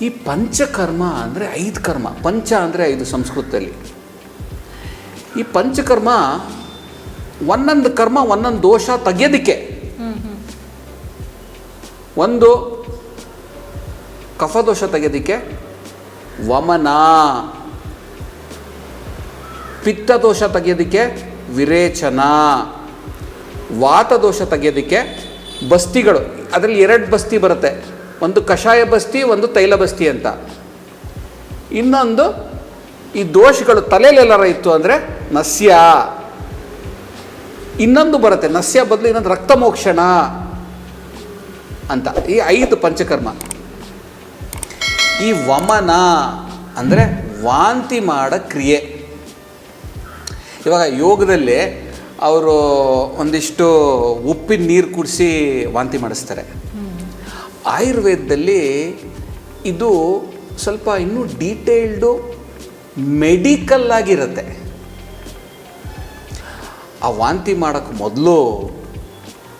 ಈ ಪಂಚಕರ್ಮ ಅಂದರೆ ಐದು ಕರ್ಮ. ಪಂಚ ಅಂದರೆ ಐದು ಸಂಸ್ಕೃತದಲ್ಲಿ ಈ ಪಂಚಕರ್ಮ ಒಂದೊಂದು ಕರ್ಮ, ಒಂದೊಂದು ದೋಷ ತೆಗೆಯೋದಕ್ಕೆ. ಒಂದು ಕಫದೋಷ ತೆಗೆಯೋದಕ್ಕೆ. ವಮನ. ಪಿತ್ತದೋಷ ತೆಗೆಯೋದಕ್ಕೆ ವಿರೇಚನ. ವಾತದೋಷ ತೆಗೆಯೋದಕ್ಕೆ ಬಸ್ತಿಗಳು. ಅದರಲ್ಲಿ ಎರಡು ಬಸ್ತಿ ಬರುತ್ತೆ. ಒಂದು ಕಷಾಯ ಬಸ್ತಿ, ಒಂದು ತೈಲ ಬಸ್ತಿ ಅಂತ. ಇನ್ನೊಂದು ಈ ದೋಷಗಳು ತಲೆಯಲ್ಲೆಲ್ಲರ ಇತ್ತು ಅಂದರೆ ನಸ್ಯ. ಇನ್ನೊಂದು ಬರುತ್ತೆ, ನಸ್ಯ ಬದಲು ಇನ್ನೊಂದು ರಕ್ತಮೋಕ್ಷಣ ಅಂತ. ಈ ಐದು ಪಂಚಕರ್ಮ. ಈ ವಮನ ಅಂದರೆ ವಾಂತಿ ಮಾಡ ಕ್ರಿಯೆ. ಇವಾಗ ಯೋಗದಲ್ಲಿ ಅವರು ಒಂದಿಷ್ಟು ಉಪ್ಪಿನ ನೀರು ಕುಡಿಸಿ ವಾಂತಿ ಮಾಡಿಸ್ತಾರೆ. ಆಯುರ್ವೇದದಲ್ಲಿ ಇದು ಸ್ವಲ್ಪ ಇನ್ನೂ ಡೀಟೇಲ್ಡು ಮೆಡಿಕಲ್ ಆಗಿರುತ್ತೆ. ಆ ವಾಂತಿ ಮಾಡೋಕ್ಕೆ ಮೊದಲು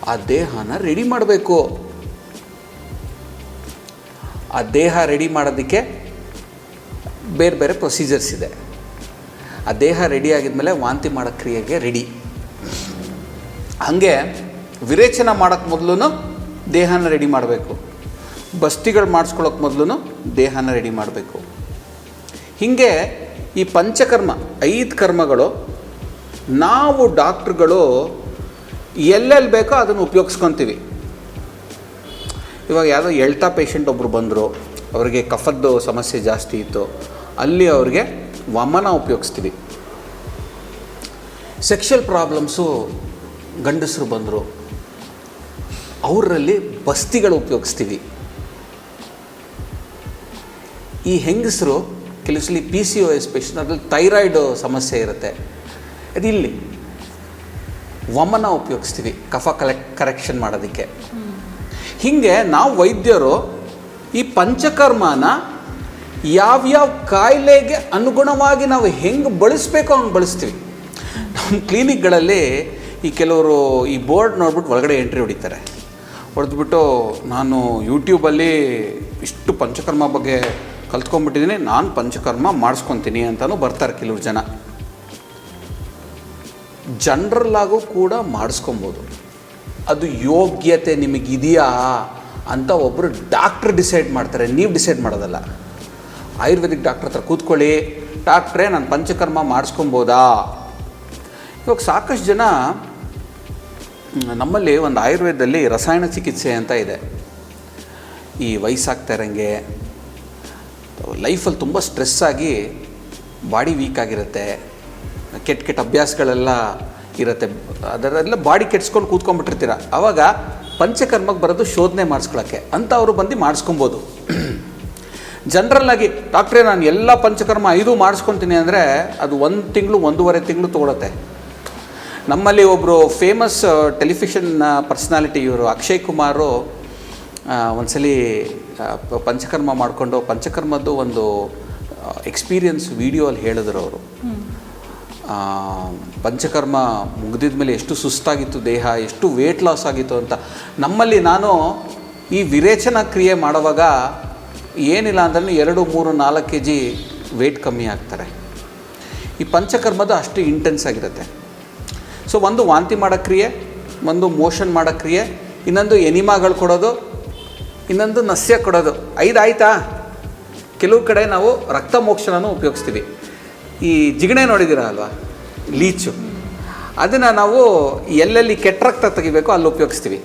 ಆ ದೇಹನ ರೆಡಿ ಮಾಡಬೇಕು. ಆ ದೇಹ ರೆಡಿ ಮಾಡೋದಕ್ಕೆ ಬೇರೆ ಬೇರೆ ಪ್ರೊಸೀಜರ್ಸ್ ಇದೆ. ಆ ದೇಹ ರೆಡಿ ಆಗಿದ್ಮೇಲೆ ವಾಂತಿ ಮಾಡೋ ಕ್ರಿಯೆಗೆ ರೆಡಿ ಹಾಗೆ ವಿರೇಚನ ಮಾಡೋಕ್ಕೆ ಮೊದಲು ದೇಹನ ರೆಡಿ ಮಾಡಬೇಕು. ಬಸ್ತಿಗಳು ಮಾಡಿಸ್ಕೊಳ್ಳೋಕೆ ಮೊದಲು ದೇಹನ ರೆಡಿ ಮಾಡಬೇಕು. ಹೀಗೆ ಈ ಪಂಚಕರ್ಮ, ಐದು ಕರ್ಮಗಳು, ನಾವು ಡಾಕ್ಟ್ರುಗಳು ಎಲ್ಲೆಲ್ಲಿ ಬೇಕೋ ಅದನ್ನು ಉಪಯೋಗಿಸ್ಕೊತೀವಿ. ಇವಾಗ ಯಾವುದೋ ಎಳ್ತಾ ಪೇಷಂಟ್ ಒಬ್ಬರು ಬಂದರು, ಅವರಿಗೆ ಕಫದ್ದು ಸಮಸ್ಯೆ ಜಾಸ್ತಿ ಇತ್ತು, ಅಲ್ಲಿ ಅವ್ರಿಗೆ ವಮನ ಉಪಯೋಗಿಸ್ತೀವಿ. ಸೆಕ್ಷುವಲ್ ಪ್ರಾಬ್ಲಮ್ಸು ಗಂಡಸರು ಬಂದರು, ಅವರಲ್ಲಿ ಬಸ್ತಿಗಳು ಉಪಯೋಗಿಸ್ತೀವಿ. ಈ ಹೆಂಗಸರು ಕೆಲವು ಸಲ P C O S patient ಅದ್ರಲ್ಲಿ ಥೈರಾಯ್ಡ್ ಸಮಸ್ಯೆ ಇರುತ್ತೆ. ಅದು ಇಲ್ಲಿ. ವಮನ ಉಪಯೋಗಿಸ್ತೀವಿ, ಕಫ ಕಲೆಕ್ಟ್ ಕರೆಕ್ಷನ್ ಮಾಡೋದಕ್ಕೆ. ಹೀಗೆ ನಾವು ವೈದ್ಯರು ಈ ಪಂಚಕರ್ಮನ ಯಾವ್ಯಾವ ಕಾಯಿಲೆಗೆ ಅನುಗುಣವಾಗಿ ನಾವು ಹೆಂಗೆ ಬಳಸ್ಬೇಕೋ ಹಂಗೆ ಬಳಸ್ತೀವಿ. ನಮ್ಮ ಕ್ಲಿನಿಕ್ಗಳಲ್ಲಿ ಈ ಕೆಲವರು ಈ ಬೋರ್ಡ್ ನೋಡ್ಬಿಟ್ಟು ಒಳಗಡೆ ಎಂಟ್ರಿ ಹೊಡಿತಾರೆ. ಹೊಡೆದ್ಬಿಟ್ಟು ನಾನು ಯೂಟ್ಯೂಬಲ್ಲಿ ಇಷ್ಟು ಪಂಚಕರ್ಮ ಬಗ್ಗೆ ಕಲ್ತ್ಕೊಂಡ್ಬಿಟ್ಟಿದ್ದೀನಿ ನಾನು ಪಂಚಕರ್ಮ ಮಾಡಿಸ್ಕೊತೀನಿ ಅಂತಲೂ ಬರ್ತಾರೆ ಕೆಲವ್ರು ಜನ. ಜನರಲ್ಲಾಗೂ ಕೂಡ ಮಾಡಿಸ್ಕೊಬೋದು. ಅದು ಯೋಗ್ಯತೆ ನಿಮಗಿದೆಯಾ ಅಂತ ಒಬ್ಬರು ಡಾಕ್ಟ್ರ್ ಡಿಸೈಡ್ ಮಾಡ್ತಾರೆ, ನೀವು ಡಿಸೈಡ್ ಮಾಡೋದಲ್ಲ. ಆಯುರ್ವೇದಿಕ್ ಡಾಕ್ಟ್ರ್ ಹತ್ರ ಕೂತ್ಕೊಳ್ಳಿ, ಡಾಕ್ಟ್ರೇ ನಾನು ಪಂಚಕರ್ಮ ಮಾಡಿಸ್ಕೊಬೋದಾ? ಇವಾಗ ಸಾಕಷ್ಟು ಜನ ನಮ್ಮಲ್ಲಿ ಒಂದು ಆಯುರ್ವೇದದಲ್ಲಿ ರಸಾಯನ ಚಿಕಿತ್ಸೆ ಅಂತ ಇದೆ. ಈ ವಯಸ್ಸಾಗ್ತಾ ಇರೋಂಗೆ ಲೈಫಲ್ಲಿ ತುಂಬ ಸ್ಟ್ರೆಸ್ ಆಗಿ ಬಾಡಿ ವೀಕ್ ಆಗಿರುತ್ತೆ, ಕೆಟ್ಟ ಕೆಟ್ಟ ಅಭ್ಯಾಸಗಳೆಲ್ಲ ಇರುತ್ತೆ. ಅದರೆಲ್ಲ ಬಾಡಿ ಕೆಡ್ಸ್ಕೊಂಡು ಕೂತ್ಕೊಂಡ್ಬಿಟ್ಟಿರ್ತೀರ. ಆವಾಗ ಪಂಚಕರ್ಮಕ್ಕೆ ಬರೋದು ಶೋಧನೆ ಮಾಡಿಸ್ಕೊಳಕ್ಕೆ. ಅಂತ ಅವರು ಬಂದು ಮಾಡಿಸ್ಕೊಬೋದು. ಜನರಲ್ಲಾಗಿ, ಡಾಕ್ಟ್ರೇ, ನಾನು ಎಲ್ಲ ಪಂಚಕರ್ಮ ಐದು ಮಾಡಿಸ್ಕೊತೀನಿ ಅಂದರೆ ಅದು ಒಂದು ತಿಂಗಳು, ಒಂದೂವರೆ ತಿಂಗಳು ತೊಗೊಳತ್ತೆ. ನಮ್ಮಲ್ಲಿ ಒಬ್ಬರು ಫೇಮಸ್ ಟೆಲಿವಿಷನ್ ಪರ್ಸ್ನಾಲಿಟಿ ಇವರು, ಅಕ್ಷಯ್ ಕುಮಾರು ಒಂದ್ಸಲಿ ಪಂಚಕರ್ಮ ಮಾಡಿಕೊಂಡು ಪಂಚಕರ್ಮದ್ದು ಒಂದು ಎಕ್ಸ್ಪೀರಿಯನ್ಸ್ ವಿಡಿಯೋ ಅಲ್ಲಿ ಹೇಳಿದ್ರು ಅವರು. ಪಂಚಕರ್ಮ ಮುಗಿದಿದ ಮೇಲೆ ಎಷ್ಟು ಸುಸ್ತಾಗಿತ್ತು ದೇಹ, ಎಷ್ಟು ವೇಟ್ ಲಾಸ್ ಆಗಿತ್ತು ಅಂತ. ನಮ್ಮಲ್ಲಿ ನಾನು ಈ ವಿರೇಚನ ಕ್ರಿಯೆ ಮಾಡುವಾಗ ಏನಿಲ್ಲ ಅಂದ್ರೆ ಎರಡು, ಮೂರು, ನಾಲ್ಕು ಕೆ ಜಿ ವೆಯ್ಟ್ ಕಮ್ಮಿ ಆಗ್ತಾರೆ. ಈ ಪಂಚಕರ್ಮದ ಅಷ್ಟು ಇಂಟೆನ್ಸ್ ಆಗಿರುತ್ತೆ. ಸೊ ಒಂದು ವಾಂತಿ ಮಾಡೋ ಕ್ರಿಯೆ, ಒಂದು ಮೋಷನ್ ಮಾಡೋ ಕ್ರಿಯೆ, ಇನ್ನೊಂದು ಎನಿಮಾಗಳು ಕೊಡೋದು ಇನ್ನೊಂದು ನಸ್ಯ ಕೊಡೋದು. ಐದು ಆಯ್ತಾ ಕೆಲವು ಕಡೆ ನಾವು ರಕ್ತ ಮೋಕ್ಷನೂ ಉಪಯೋಗಿಸ್ತೀವಿ. ಈ ಜಿಗಣೆ ನೋಡಿದ್ದೀರ ಅಲ್ವಾ? ಲೀಚು. ಅದನ್ನು ನಾವು ಎಲ್ಲೆಲ್ಲಿ ಕೆಟ್ಟ ರಕ್ತ ತೆಗಿಬೇಕು ಅಲ್ಲಿ ಉಪಯೋಗಿಸ್ತೀವಿ.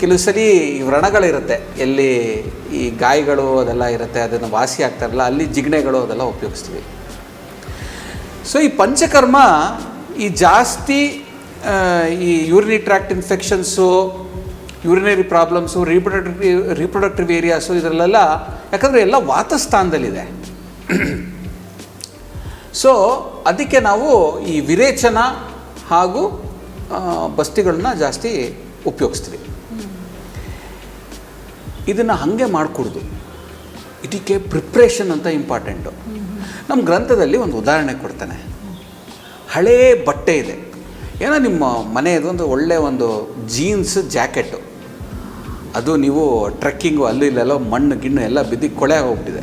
ಕೆಲವು ಸರಿ ಈ ವ್ರಣಗಳಿರುತ್ತೆ. ಎಲ್ಲಿ ಈ ಗಾಯಗಳು ಅದೆಲ್ಲ ಇರುತ್ತೆ, ಅದನ್ನು ವಾಸಿ ಆಗ್ತಾರಲ್ಲ, ಅಲ್ಲಿ ಜಿಗಣೆಗಳು ಅದೆಲ್ಲ ಉಪಯೋಗಿಸ್ತೀವಿ. ಸೊ ಈ ಪಂಚಕರ್ಮ ಈ ಜಾಸ್ತಿ ಈ urinary tract infections urinary problems reproductive reproductive areas ಇದರಲ್ಲೆಲ್ಲ, ಯಾಕಂದರೆ ಎಲ್ಲ ವಾತಸ್ಥಾನದಲ್ಲಿದೆ. ಸೊ ಅದಕ್ಕೆ ನಾವು ಈ ವಿರೇಚನ ಹಾಗೂ ಬಸ್ತಿಗಳನ್ನ ಜಾಸ್ತಿ ಉಪಯೋಗಿಸ್ತೀವಿ. ಇದನ್ನು ಹಾಗೆ ಮಾಡಿಕೊಡ್ದು. ಇದಕ್ಕೆ ಪ್ರಿಪ್ರೇಷನ್ ಅಂತ ಇಂಪಾರ್ಟೆಂಟು ನಮ್ಮ ಗ್ರಂಥದಲ್ಲಿ ಒಂದು ಉದಾಹರಣೆ ಕೊಡ್ತಾನೆ. ಹಳೇ ಬಟ್ಟೆ ಇದೆ. ಏನೋ ನಿಮ್ಮ ಮನೆಯದು ಒಂದು ಒಳ್ಳೆಯ ಒಂದು ಜೀನ್ಸ್ ಜಾಕೆಟು ಅದು ನೀವು ಟ್ರೆಕ್ಕಿಂಗು ಅಲ್ಲಿ ಇಲ್ಲೆಲ್ಲ ಮಣ್ಣು ಗಿಣ್ಣು ಎಲ್ಲ ಬಿದ್ದು ಕೊಳೆ ಹೋಗ್ಬಿಟ್ಟಿದೆ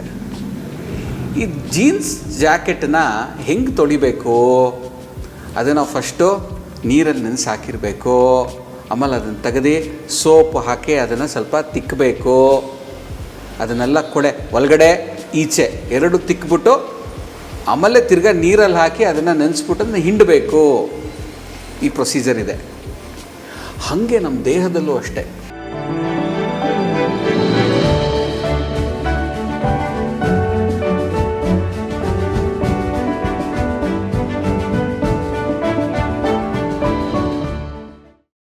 ಈ ಜೀನ್ಸ್ ಜಾಕೆಟನ್ನ ಹೆಂಗೆ ತೊಳಿಬೇಕು? ಅದನ್ನು ಫಸ್ಟು ನೀರಲ್ಲಿ ನೆನೆಸಿ ಹಾಕಿರಬೇಕು ಆಮೇಲೆ ಅದನ್ನು ತೆಗೆದು ಸೋಪ್ ಹಾಕಿ ಅದನ್ನು ಸ್ವಲ್ಪ ತಿಕ್ಕಬೇಕು ಅದನ್ನೆಲ್ಲ ಕೊಳೆ ಒಳಗಡೆ, ಈಚೆ ಎರಡು ತಿಕ್ಬಿಟ್ಟು ಆಮೇಲೆ ತಿರ್ಗಾ ನೀರಲ್ಲಿ ಹಾಕಿ ಅದನ್ನು ನೆನೆಸ್ಬಿಟ್ಟು ಅದನ್ನ ಹಿಂಡಬೇಕು. ಈ ಪ್ರೊಸೀಜರ್ ಇದೆ. ಹಾಗೆ ನಮ್ಮ ದೇಹದಲ್ಲೂ ಅಷ್ಟೇ.